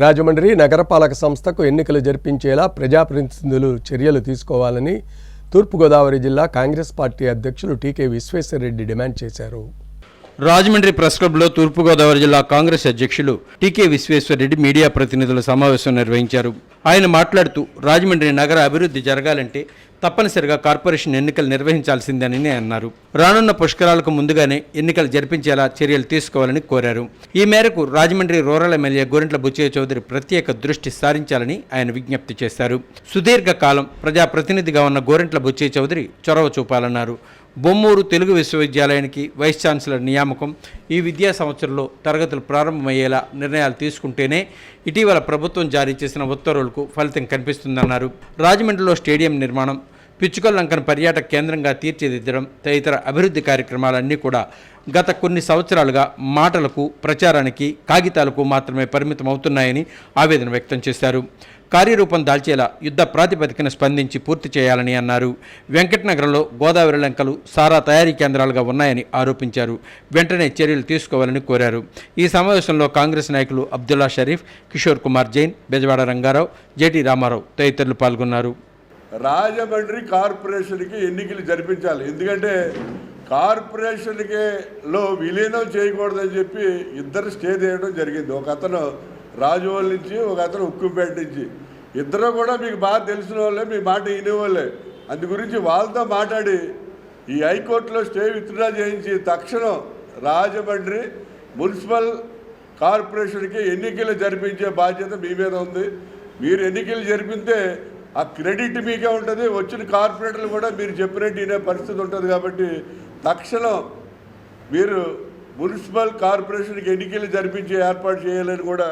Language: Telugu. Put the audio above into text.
రాజమండ్రి నగరపాలక సంస్థకు ఎన్నికలు జరిపించేలా ప్రజాప్రతినిధులు చర్యలు తీసుకోవాలని తూర్పుగోదావరి జిల్లా కాంగ్రెస్ పార్టీ అధ్యక్షులు టీకే విశ్వేశ్వరరెడ్డి డిమాండ్ చేశారు. రాజమండ్రి ప్రెస్ క్లబ్లో తూర్పుగోదావరి జిల్లా కాంగ్రెస్ అధ్యక్షులు టీకే విశ్వేశ్వరరెడ్డి మీడియా ప్రతినిధుల సమావేశం నిర్వహించారు. ఆయన మాట్లాడుతూ రాజమండ్రి నగర అభివృద్ధి జరగాలంటే తప్పనిసరిగా కార్పొరేషన్ ఎన్నికలు నిర్వహించాల్సిందని అన్నారు. రానున్న పుష్కరాలకు ముందుగానే ఎన్నికలు జరిపించేలా చర్యలు తీసుకోవాలని కోరారు. ఈ మేరకు రాజమండ్రి రూరల్ ఎమ్మెల్యే గోరింట్ల బుచ్చయ్య చౌదరి ప్రత్యేక దృష్టి సారించాలని ఆయన విజ్ఞప్తి చేశారు. సుదీర్ఘకాలం ప్రజాప్రతినిధిగా ఉన్న గోరింట్ల బుచ్చయ్య చౌదరి చొరవ చూపాలన్నారు. బొమ్మూరు తెలుగు విశ్వవిద్యాలయానికి వైస్ ఛాన్సలర్ నియామకం ఈ విద్యా సంవత్సరంలో తరగతులు ప్రారంభమయ్యేలా నిర్ణయాలు తీసుకుంటేనే ఇటీవల ప్రభుత్వం జారీ చేసిన ఉత్తర్వులకు ఫలితం కనిపిస్తుందన్నారు. రాజమండ్రిలో స్టేడియం నిర్మాణం పిచ్చుకల్లంకన పర్యాటక కేంద్రంగా తీర్చిదిద్దడం తదితర అభివృద్ధి కార్యక్రమాలన్నీ కూడా గత కొన్ని సంవత్సరాలుగా మాటలకు ప్రచారానికి కాగితాలకు మాత్రమే పరిమితం అవుతున్నాయని ఆవేదన వ్యక్తం చేశారు. కార్యరూపం దాల్చేలా యుద్ధ ప్రాతిపదికన స్పందించి పూర్తి చేయాలని అన్నారు. వెంకటనగరంలో గోదావరి లంకలు సారా తయారీ కేంద్రాలుగా ఉన్నాయని ఆరోపించారు. వెంటనే చర్యలు తీసుకోవాలని కోరారు. ఈ సమావేశంలో కాంగ్రెస్ నాయకులు అబ్దుల్లా షరీఫ్ కిషోర్ కుమార్ జైన్ బెజవాడ రంగారావు జేటీ రామారావు తదితరులు పాల్గొన్నారు. రాజమండ్రి కార్పొరేషన్కి ఎన్నికలు జరిపించాలి. ఎందుకంటే కార్పొరేషన్కి లో విలీనం చేయకూడదని చెప్పి ఇద్దరు స్టే చేయడం జరిగింది. ఒక అతను రాజువల్ నుంచి ఒక అతను ఉక్కుపేట నుంచి. ఇద్దరు కూడా మీకు బాగా తెలిసిన వాళ్ళే మీ మాట వినేవాళ్ళే అందు గురించి వాళ్ళతో మాట్లాడి ఈ హైకోర్టులో స్టే విత్డ్రా చేయించి తక్షణం రాజమండ్రి మున్సిపల్ కార్పొరేషన్కి ఎన్నికలు జరిపించే బాధ్యత మీ మీద ఉంది. మీరు ఎన్నికలు జరిపితే ఆ క్రెడిట్ మీకే ఉంటుంది వచ్చిన కార్పొరేటర్లు కూడా మీరు చెప్పినట్టు వినే పరిస్థితి ఉంటుంది కాబట్టి తక్షణం మీరు మున్సిపల్ కార్పొరేషన్కి ఎన్నికలు జరిపించే ఏర్పాటు చేయాలని కూడా